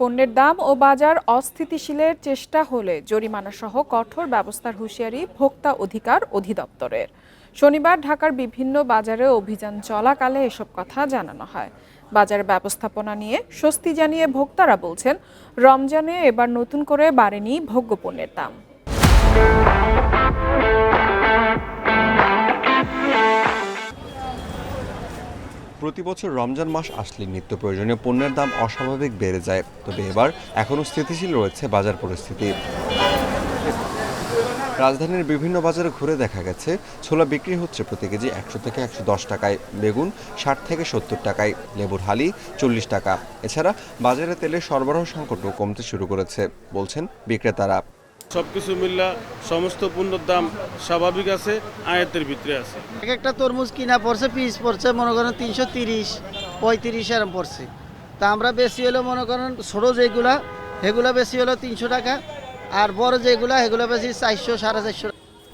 পণ্যের দাম ও বাজার অস্থিতিশীলের চেষ্টা হলে জরিমানা সহ কঠোর ব্যবস্থার হুঁশিয়ারি ভোক্তা অধিকার অধিদপ্তরের। শনিবার ঢাকার বিভিন্ন বাজারে অভিযান চলাকালে এসব কথা জানানো হয়। বাজার ব্যবস্থাপনা নিয়ে স্বস্তি জানিয়ে ভোক্তারা বলছেন, রমজানে এবার নতুন করে বাড়েনি ভোগ্যপণ্যের দাম। প্রতি বছর রমজান মাস আসলে নিত্য প্রয়োজনীয় পণ্যের দাম অস্বাভাবিক বেড়ে যায়। তবে এবার এখনও স্থিতিশীল রয়েছে বাজার পরিস্থিতি। রাজধানীর বিভিন্ন বাজারে ঘুরে দেখা গেছে, ছোলা বিক্রি হচ্ছে প্রতি কেজি একশো থেকে একশো দশ টাকায়, বেগুন ষাট থেকে সত্তর টাকায়, লেবুর হালি চল্লিশ টাকা। এছাড়া বাজারে তেলের সরবরাহ সংকটও কমতে শুরু করেছে, বলছেন বিক্রেতারা। সব কিছু মিল্লা সমস্ত পণ্যের দাম স্বাভাবিক আছে আয়াতের ভিতরে আছে। এক একটা তরমুজ কিনা পড়ছে পিস পড়ছে মনে করেন তিনশো তিরিশ পঁয়ত্রিশ এরম পড়ছে। তা আমরা বেশি হলো মনে করেন ছোটো যেগুলা সেগুলা বেশি হলো তিনশো টাকা আর বড় যেগুলা সেগুলো বেশি চারশো সাড়ে চারশো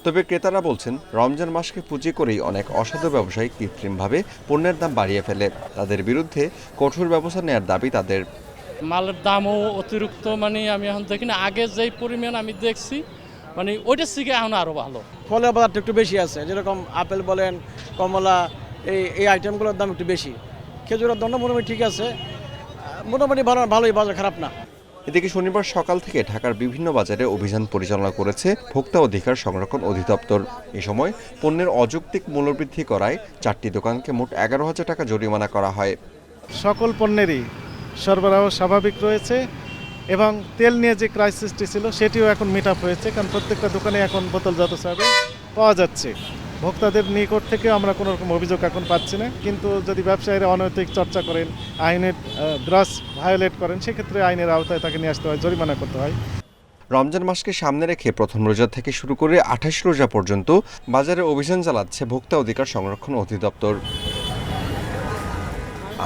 তবে ক্রেতারা বলছেন রমজান মাসকে পুঁজি করেই অনেক অসাধু ব্যবসায়ী কৃত্রিমভাবে পণ্যের দাম বাড়িয়ে ফেলে। তাদের বিরুদ্ধে কঠোর ব্যবস্থা নেয়ার দাবি তাদের। মালের দামও অতিরিক্ত মানে আমি এখন দেখি না। আগে যেই পরিমাণ আমি দেখছি মানে ওইটার থেকে এখন আরও ভালো। ফলের বাজারটা একটু বেশি আছে। যেরকম আপেল বলেন কমলা এই এই আইটেমগুলোর দাম একটু বেশি। খেজুরের দামটা মোটামুটি ঠিক আছে। মোটামুটি ভালো ভালোই বাজার খারাপ না। এদিকে শনিবার সকাল থেকে ঢাকার বিভিন্ন বাজারে অভিযান পরিচালনা করেছে ভোক্তা অধিকার সংরক্ষণ অধিদপ্তর। এ সময় পণ্যের অযৌক্তিক মূল্যবৃদ্ধি করায় চারটি দোকানকে মোট এগারো হাজার টাকা জরিমানা করা হয়। সকল পণ্যেরই সরবরাহ স্বাভাবিক রয়েছে এবং তেল নিয়ে যে ক্রাইসিসটি ছিল, সেটিও এখন মিট আপ হয়েছে, কারণ প্রত্যেকটা দোকানে এখন বোতলজাত সার্ভিস পাওয়া যাচ্ছে। ভোক্তাদের নিকট থেকে আমরা কোনো রকম অভিযোগ এখন পাচ্ছি না, কিন্তু যদি ব্যবসায়ীরা অনৈতিক চর্চা করেন, আইনের গ্রাস ভায়োলেট করেন, সেক্ষেত্রে আইনের আওতায় তাকে নিয়ে আসতে হয়, জরিমানা করতে হয়। রমজান মাসকে সামনে রেখে প্রথম রোজা থেকে শুরু করে আঠাশ রোজা পর্যন্ত বাজারে অভিযান চালাচ্ছে ভোক্তা অধিকার সংরক্ষণ অধিদপ্তর।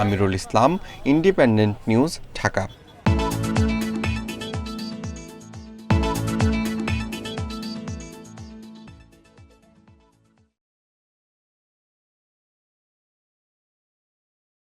Amirul Islam Independent News Dhaka.